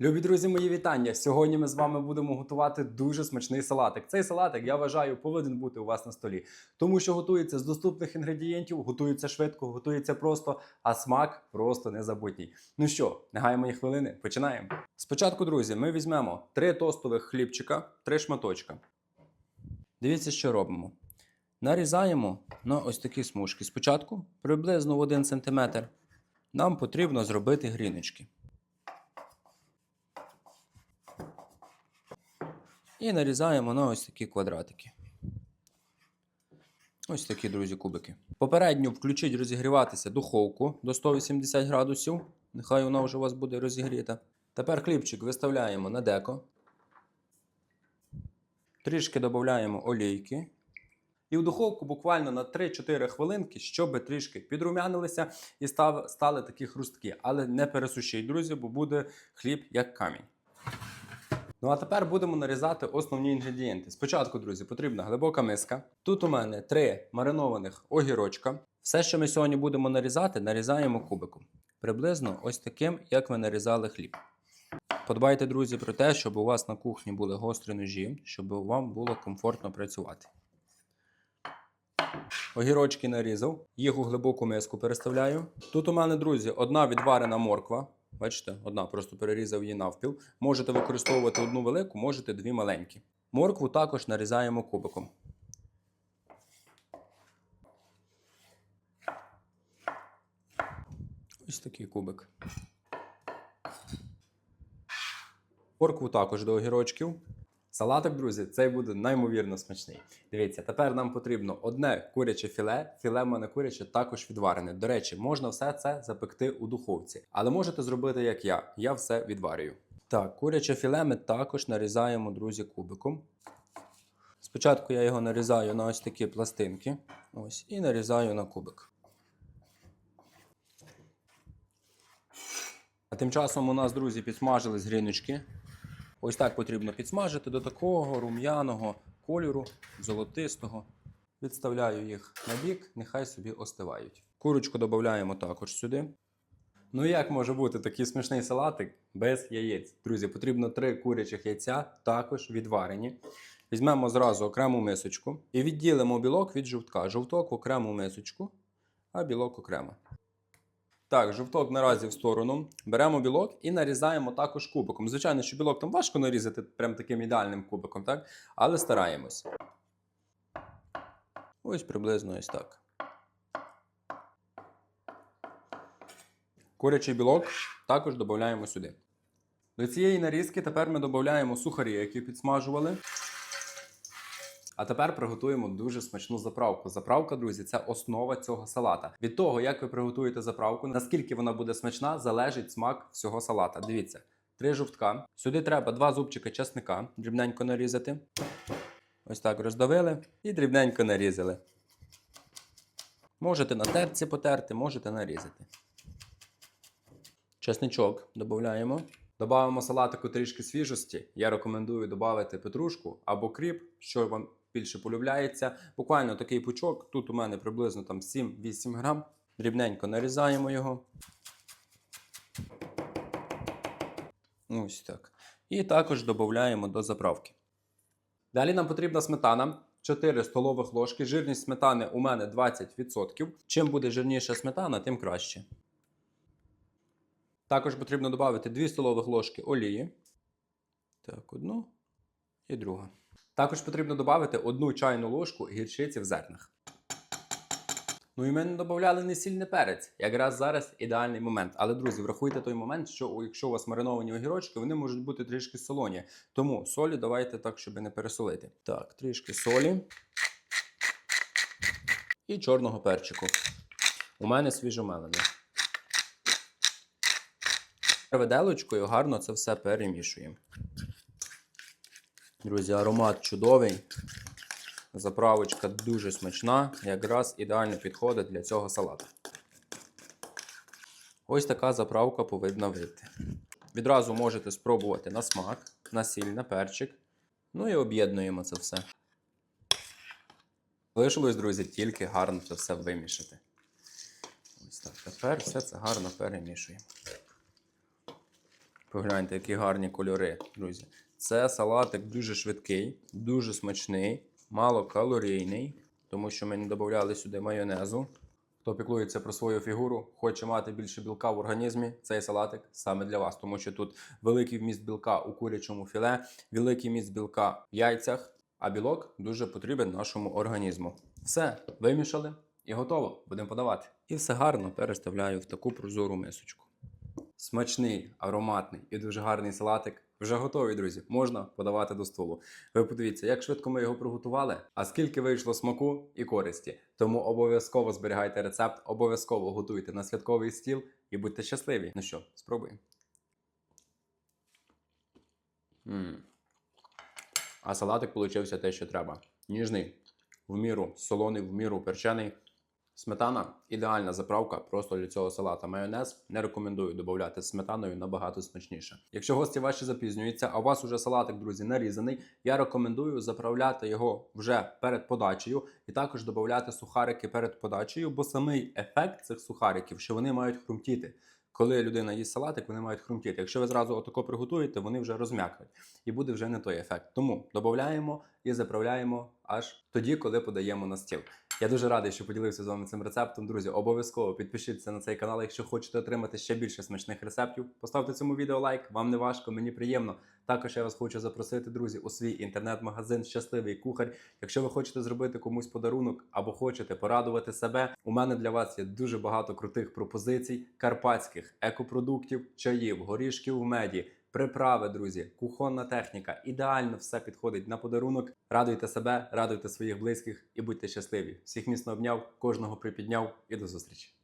Любі друзі, мої вітання! Сьогодні ми з вами будемо готувати дуже смачний салатик. Цей салатик, я вважаю, повинен бути у вас на столі, тому що готується з доступних інгредієнтів, готується швидко, готується просто, а смак просто незабутній. Ну що, не гаємо хвилини, починаємо. Спочатку, друзі, ми візьмемо три тостових хлібчика, три шматочка. Дивіться, що робимо. Нарізаємо на ось такі смужки. Спочатку приблизно в 1 см нам потрібно зробити гріночки. І нарізаємо на ось такі квадратики. Ось такі, друзі, кубики. Попередньо включіть розігріватися духовку до 180 градусів. Нехай вона вже у вас буде розігріта. Тепер хлібчик виставляємо на деко. Трішки додаємо олійки. І в духовку буквально на 3-4 хвилинки, щоб трішки підрумянилися і стали такі хрустки. Але не пересушіть, друзі, бо буде хліб як камінь. Ну а тепер будемо нарізати основні інгредієнти. Спочатку, друзі, потрібна глибока миска. Тут у мене три маринованих огірочка. Все, що ми сьогодні будемо нарізати, нарізаємо кубиком. Приблизно ось таким, як ми нарізали хліб. Подбайте, друзі, про те, щоб у вас на кухні були гострі ножі, щоб вам було комфортно працювати. Огірочки нарізав, їх у глибоку миску переставляю. Тут у мене, друзі, одна відварена морква. Бачите, одна просто перерізав її навпіл. Можете використовувати одну велику, можете дві маленькі. Моркву також нарізаємо кубиком. Ось такий кубик. Моркву також до огірочків. Салатик, друзі, цей буде неймовірно смачний. Дивіться, тепер нам потрібно одне куряче філе. Філе в мене куряче також відварене. До речі, можна все це запекти у духовці, але можете зробити як я. Я все відварюю. Так, куряче філе ми також нарізаємо, друзі, кубиком. Спочатку я його нарізаю на ось такі пластинки. Ось, і нарізаю на кубик. А тим часом у нас, друзі, підсмажились гріночки. Ось так потрібно підсмажити до такого рум'яного кольору, золотистого. Відставляю їх на бік, нехай собі остивають. Курочку додаємо також сюди. Ну як може бути такий смачний салатик без яєць? Друзі, потрібно три курячих яйця, також відварені. Візьмемо зразу окрему мисочку і відділимо білок від жовтка. Жовток в окрему мисочку, а білок окремо. Так, жовток наразі в сторону. Беремо білок і нарізаємо також кубиком. Звичайно, що білок там важко нарізати прям таким ідеальним кубиком, так? але стараємось. Ось приблизно ось так. Курячий білок також додаємо сюди. До цієї нарізки тепер ми додаємо сухарі, які підсмажували. А тепер приготуємо дуже смачну заправку. Заправка, друзі, це основа цього салата. Від того, як ви приготуєте заправку, наскільки вона буде смачна, залежить смак всього салата. Дивіться, три жовтка. Сюди треба два зубчика чесника, дрібненько нарізати. Ось так роздавили і дрібненько нарізали. Можете на терці потерти, можете нарізати. Чесничок додаємо. Добавимо салатику трішки свіжості. Я рекомендую додати петрушку або кріп, що вам більше полюбляється. Буквально такий пучок. Тут у мене приблизно там 7-8 грам. Дрібненько нарізаємо його. Ось так. І також додаємо до заправки. Далі нам потрібна сметана. 4 столових ложки. Жирність сметани у мене 20%. Чим буде жирніша сметана, тим краще. Також потрібно додати 2 столових ложки олії. Так, одну і другу. Також потрібно додати одну чайну ложку гірчиці в зернах. Ну і ми не додавали не сіль, не перець. Якраз зараз ідеальний момент. Але, друзі, врахуйте той момент, що якщо у вас мариновані огірочки, вони можуть бути трішки солоні. Тому солі давайте так, щоб не пересолити. Так, трішки солі. І чорного перчику. У мене свіжомелений. Виделочкою гарно це все перемішуємо. Друзі, аромат чудовий. Заправочка дуже смачна, якраз ідеально підходить для цього салату. Ось така заправка повинна вийти. Відразу можете спробувати на смак, на сіль, на перчик. Ну і об'єднуємо це все. Лишилось, друзі, тільки гарно це все вимішати. Ось так. Тепер все це гарно перемішуємо. Погляньте, які гарні кольори, друзі. Це салатик дуже швидкий, дуже смачний, малокалорійний, тому що ми не додавали сюди майонезу. Хто піклується про свою фігуру, хоче мати більше білка в організмі, цей салатик саме для вас, тому що тут великий вміст білка у курячому філе, великий вміст білка в яйцях, а білок дуже потрібен нашому організму. Все, вимішали і готово. Будемо подавати. І все гарно переставляю в таку прозору мисочку. Смачний, ароматний і дуже гарний салатик. Вже готовий, друзі. Можна подавати до столу. Ви подивіться, як швидко ми його приготували, а скільки вийшло смаку і користі. Тому обов'язково зберігайте рецепт, обов'язково готуйте на святковий стіл і будьте щасливі. Ну що, спробуємо. А салатик получився те, що треба. Ніжний, в міру, солоний, в міру перчений. Сметана ідеальна заправка просто для цього салата. Майонез не рекомендую додати сметаною набагато смачніше. Якщо гості ваші запізнюються, а у вас уже салатик, друзі, нарізаний, я рекомендую заправляти його вже перед подачею і також додати сухарики перед подачею, бо самий ефект цих сухариків, що вони мають хрумтіти. Коли людина їсть салатик, вони мають хрумтіти. Якщо ви зразу отако приготуєте, вони вже розм'якнуть і буде вже не той ефект. Тому додаємо і заправляємо аж тоді, коли подаємо на стіл. Я дуже радий, що поділився з вами цим рецептом. Друзі, обов'язково підпишіться на цей канал, якщо хочете отримати ще більше смачних рецептів. Поставте цьому відео лайк, вам не важко, мені приємно. Також я вас хочу запросити, друзі, у свій інтернет-магазин Щасливий кухар. Якщо ви хочете зробити комусь подарунок або хочете порадувати себе, у мене для вас є дуже багато крутих пропозицій карпатських екопродуктів, чаїв, горішків в меді. Приправи, друзі, кухонна техніка. Ідеально все підходить на подарунок. Радуйте себе, радуйте своїх близьких і будьте щасливі. Всіх міцно обняв, кожного припідняв і до зустрічі.